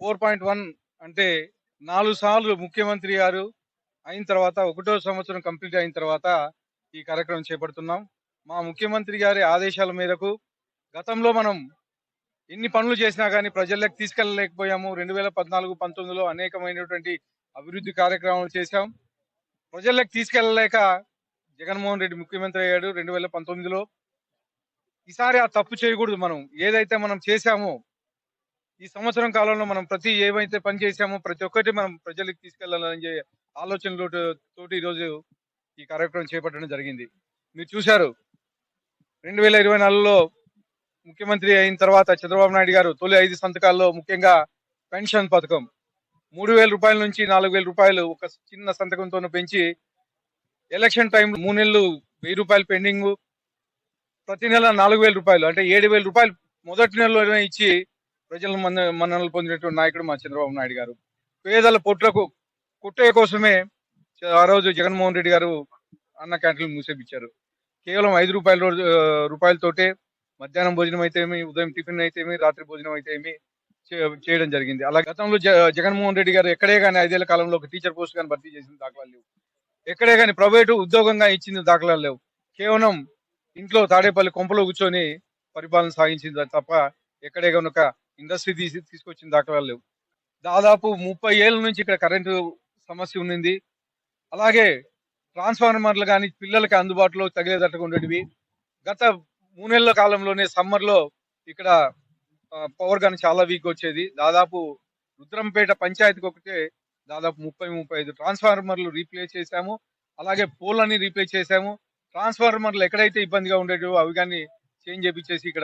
Four point one అంటే నాలుగు సార్లు ముఖ్యమంత్రి గారు అయిన తర్వాత ఒకటో సంవత్సరం కంప్లీట్ అయిన తర్వాత ఈ కార్యక్రమం చేపడుతున్నాం. మా ముఖ్యమంత్రి గారి ఆదేశాల మేరకు గతంలో మనం ఎన్ని పనులు చేసినా కానీ ప్రజలకు తీసుకెళ్ళలేకపోయాము. రెండు వేల పద్నాలుగు పంతొమ్మిదిలో అనేకమైనటువంటి అభివృద్ధి కార్యక్రమాలు చేశాం. ప్రజలకు తీసుకెళ్ళలేక జగన్మోహన్ రెడ్డి ముఖ్యమంత్రి అయ్యాడు రెండు వేల పంతొమ్మిదిలో. ఈసారి ఆ తప్పు చేయకూడదు మనం. ఏదైతే మనం చేశామో ఈ సంవత్సరం కాలంలో మనం ప్రతి ఏవైతే పని చేశామో ప్రతి ఒక్కటి మనం ప్రజలకు తీసుకెళ్ళాలని చెప్పే ఆలోచనలో తోటి ఈరోజు ఈ కార్యక్రమం చేపట్టడం జరిగింది. మీరు చూశారు. రెండు వేల ఇరవై నాలుగులో ముఖ్యమంత్రి అయిన తర్వాత చంద్రబాబు నాయుడు గారు తొలి ఐదు సంతకాల్లో ముఖ్యంగా పెన్షన్ పథకం. మూడు వేల రూపాయల నుంచి నాలుగు వేల రూపాయలు ఒక చిన్న సంతకంతో పెంచి ఎలక్షన్ టైం మూడు నెలలు వెయ్యి రూపాయలు పెండింగ్. ప్రతి నెల నాలుగు వేల రూపాయలు అంటే ఏడు వేల రూపాయలు మొదటి నెలలో ఇచ్చి ప్రజల మన మన్ననలు పొందినటువంటి నాయకుడు మా చంద్రబాబు నాయుడు గారు. పేదల పొట్లకు కుట్టే కోసమే ఆ రోజు జగన్మోహన్ రెడ్డి గారు అన్న క్యాంటీన్లు మూసేపించారు కేవలం ఐదు రూపాయల రోజు రూపాయలతోటే మధ్యాహ్నం భోజనం అయితే ఏమి ఉదయం టిఫిన్ అయితే ఏమి రాత్రి భోజనం అయితేమి చేయడం జరిగింది. అలా గతంలో జగన్మోహన్ రెడ్డి గారు ఎక్కడే కానీ ఐదేళ్ళ కాలంలో ఒక టీచర్ పోస్ట్ కానీ భర్తీ చేసిన దాఖలాలు లేవు. ఎక్కడే కానీ ప్రైవేటు ఉద్యోగంగా ఇచ్చిన దాఖలాలు లేవు. కేవలం ఇంట్లో తాడేపల్లి కొంపలో కూర్చొని పరిపాలన సాగించింది తప్ప ఎక్కడే కనుక ఇండస్ట్రీ తీసి తీసుకొచ్చిన దాఖలాలు లేవు. దాదాపు ముప్పై ఏళ్ళ నుంచి ఇక్కడ కరెంటు సమస్య ఉండింది అలాగే ట్రాన్స్ఫార్మర్లు కానీ పిల్లలకి అందుబాటులో తగిలేదట్టుగా ఉండేటివి. గత మూడు నెలల కాలంలోనే సమ్మర్లో ఇక్కడ పవర్ కానీ చాలా వీక్ వచ్చేది. దాదాపు రుద్రంపేట పంచాయతీకి ఒకటే దాదాపు ముప్పై ముప్పై ఐదు ట్రాన్స్ఫార్మర్లు రీప్లేస్ చేశాము. అలాగే పోల్ అని రీప్లేస్ చేశాము. ట్రాన్స్ఫార్మర్లు ఎక్కడైతే ఇబ్బందిగా ఉండేటివో అవి కానీ చేంజ్ చేపించేసి ఇక్కడ